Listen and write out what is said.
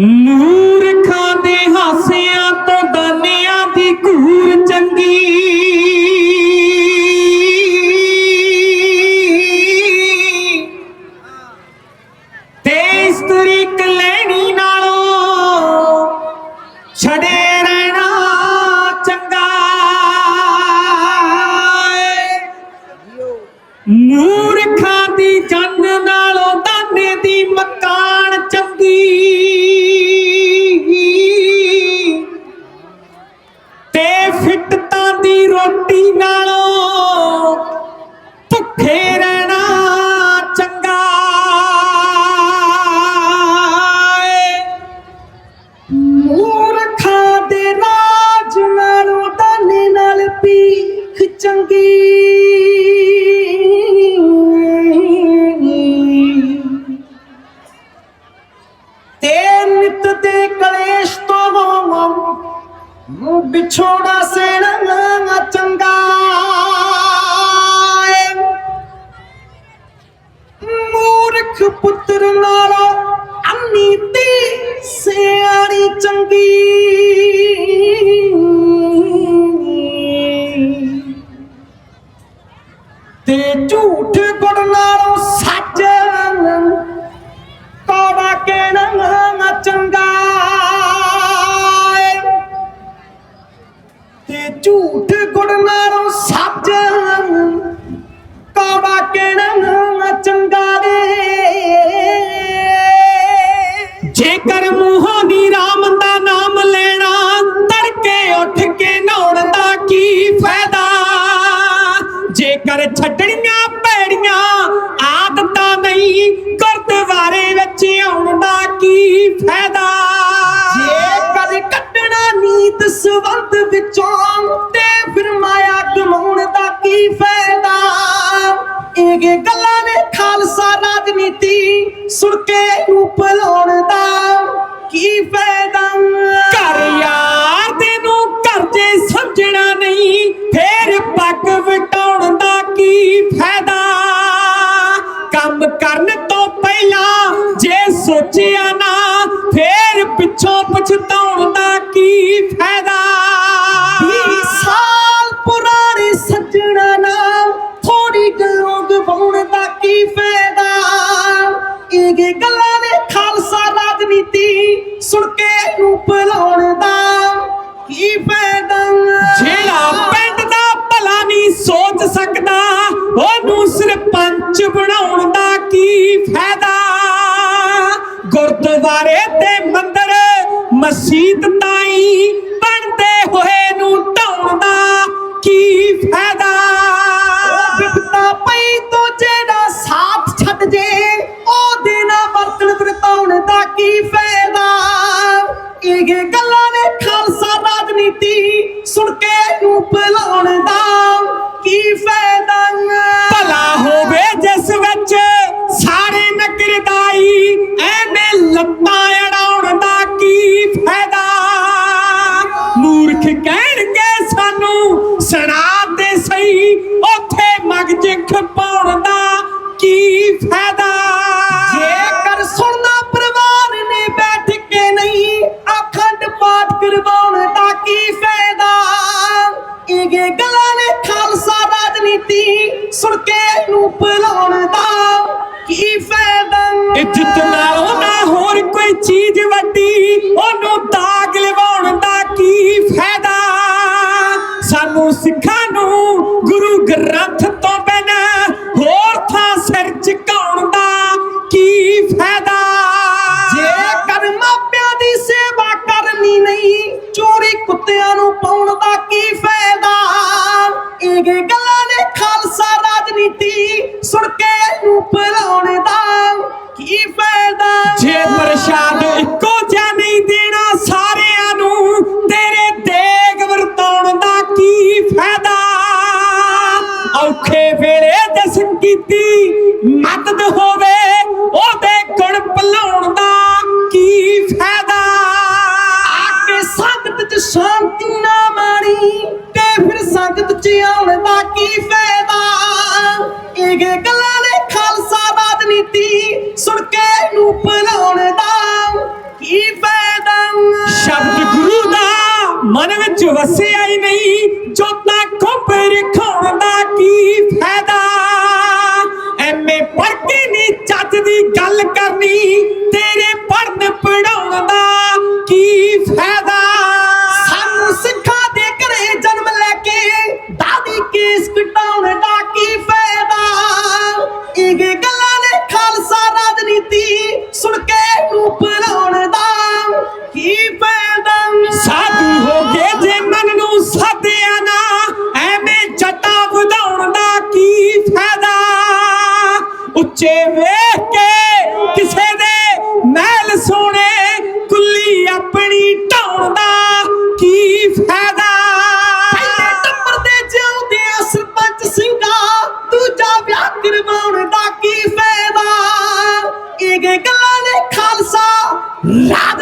ਮੂਰਖਾਂ ਦੇ ਹਾਸਿਆਂ ਤੋਂ ਦਾਨਿਆਂ ਦੀ ਘੂਰ ਚੰਗੀ। ਤੇ ਇਸਤਰੀ ਕਲੈਣੀ ਨਾਲੋਂ ਛੜੇ ਰਹਿਣਾ ਚੰਗਾ। ਮੂਰਖਾਂ ਦੀ ਜੰਨ ਨਾਲੋਂ ਦਾਨੇ ਦੀ ਮਕਾਨ ਚੰਗੀ। ਫਿੱਟਤਾਂ ਦੀ ਰੋਟੀ ਨਾਲੋਂ ਭੁੱਖੇ ਰਹਿਣਾ ਚੰਗਾ ਮੂਰਖਾਂ ਦੇ ਰਾਜ ਨਾਲੋਂ ਦਾਨੇ ਨਾਲ ਭੀਖ ਚੰਗੀ ਤੇ ਨਿਤ ਦੇ ਵਿਛੋੜਾ ਸੇਣਾ ਚੰਗਾ। ਜੇਕਰ ਮੂੰਹੋਂ ਦੀ ਰਾਮ ਦਾ ਨਾਮ ਲੈਣਾ, ਤੜਕੇ ਉੱਠ ਕੇ ਨਹਾਉਣ ਦਾ ਕੀ ਫਾਇਦਾ? ਜੇਕਰ ਛੱਡਣੀਆਂ ਪੈੜੀਆਂ, ਆਦਤਾਂ ਨਹੀਂ, ਗੁਰਦੁਆਰੇ ਵਿੱਚ ਆਉਣ ਦਾ ਕੀ ਫਾਇਦਾ? ਜੇ ਕਦੇ ਨੀਤ ਸਵੰਤ ਵਿੱਚੋਂ, ਤੇ ਫਿਰ ਮਾਇਆ ਕਮਾਉਣ ਦਾ ਕੀ ਫਾਇਦਾ? ਇਹ ਗੱਲਾਂ ਨੇ ਖਾਲਸਾ ਰਾਜਨੀਤੀ ਸੁਣ ਕੇ ਨੂੰ ਭਲਾਉਣ ਦਾ ਕੀ ਮਸਜਿਦ ਤਾਈ ਬਣਦੇ ਹੋਏ ਨੂੰ ਢਾਉਣ ਕੀ ਫਾਇਦਾ? ਬਿਪਤਾ ਪਈ ਤੋਂ ਜਿਹੜਾ ਸਾਥ ਛੱਡ ਜੇ, ਉਹਦੇ ਨਾਲ ਵਰਤਣ ਵਰਤਾਉਣ ਦਾ ਕੀ ਫਾਇਦਾ? ਇਹ ਮਗਜ ਖਪਾਉਣ ਦਾ ਕੀ ਫਾਇਦਾ? ਜੇਕਰ ਸੁਣਨਾ ਪਰਿਵਾਰ ਨੇ ਬੈਠ ਕੇ ਨਹੀਂ ਅਖੰਡ ਪਾਠ ਕਰਵਾਉਣ ਦਾ ਕੀ ਫਾਇਦਾ? ਇਹ ਗੱਲਾਂ ਨੇ ਖਾਲਸਾ ਰਾਜਨੀਤੀ ਸੁਣ ਕੇ ਨੂੰ ਭਲਾਉਣ ਦਾ ਕੀ ਫਾਇਦਾ? ਇੱਜ਼ਤ ਨਾਲੋਂ ਨਾ ਹੋਰ ਕੋਈ ਚੀਜ਼ ਵੱਡੀ ਉਹਨੂੰ ਕੁੱਤਿਆਂ ਨੂੰ ਪਾਉਣ ਦਾ ਕੀ ਫਾਇਦਾ? ਇਹ ਗੱਲਾਂ ਨੇ ਖਾਲਸਾ ਰਾਜਨੀਤੀ ਸੁਣ ਕੇ ਨੂੰ ਭਲਾਉਣ ਦਾ ਕੀ ਫਾਇਦਾ? ਜੇ ਪ੍ਰਸ਼ਾਦ ਇੱਕੋ ਜਿਹਾ ਨਹੀਂ ਦੇਣਾ ਸਾਰਿਆਂ ਨੂੰ, ਤੇਰੇ ਦੇਗ ਵਰਤਾਉਣ ਦਾ ਕੀ ਫਾਇਦਾ? ਔਖੇ ਵੇਲੇ ਦਸ ਕੀਤੀ ਚ ਸ਼ਾਂਤੀ ਨਾ ਮਾਣੀ ਤੇ ਫਿਰ ਸੰਗਤ ਚ ਆਉਣ ਦਾ ਕੀ ਫਾਇਦਾ? ਇਹ ਗੱਲਾਂ ਨੇ ਖਾਲਸਾ ਰਾਜਨੀਤੀ ਸੁਣ ਕੇ ਨੂੰ ਭਲਾਉਣ ਦਾ ਕੀ ਫਾਇਦਾ? ਮਨ ਵਿੱਚ ਵਸਿਆ ਹੀ ਨਹੀਂ, ਜੋਤਾ ਖੋਪਰ ਖਾਉਣ ਦਾ ਕੀ ਫਾਇਦਾ? ਐਵੇਂ ਪੜ ਕੇ ਨਹੀਂ ਚੱਜ ਦੀ ਗੱਲ ਕਰਨੀ, ਤੇਰੇ ਪੜਨ ਪੜਾਉਣ ਦਾ ਕੀ ਫਾਇਦਾ? ਕੇਸ ਦਾ ਕੀ ਫਾਇਦਾ? ਇਹ ਗੱਲਾਂ ਨੇ ਖਾਲਸਾ ਰਾਜਨੀਤੀ ਸੁਣ ਕੇ ਨੂੰ ਬਣਾਉਣ ਦਾ ਕੀ ਫਾਇਦਾ? ਸਾਧੂ ਹੋ ਗਏ ਜੇ ਮਨ ਨੂੰ ਸਾਧਿਆ ਨਾ, ਐਵੇਂ ਜੱਟਾ ਵਧਾਉਣ ਦਾ ਕੀ ਫਾਇਦਾ? ਉੱਚੇ ਵੇਖ ਕੇ ਕਿਸੇ ਦੇ ਮਹਿਲ ਸੋਹਣੇ ਕੁੱਲੀ ਆਪਣੀ ਢਾਉਣ ਦਾ ਕੀ ਫਾਇਦਾ? ਦੂਜਾ ਵਿਆਹ ਕਰਵਾਉਣ ਦਾ ਕੀ ਫਾਇਦਾ ਇਹ ਗੱਲਾਂ ਨੇ ਖਾਲਸਾ ਰਾਜਨੀਤੀ ਸੁਣ ਕੇ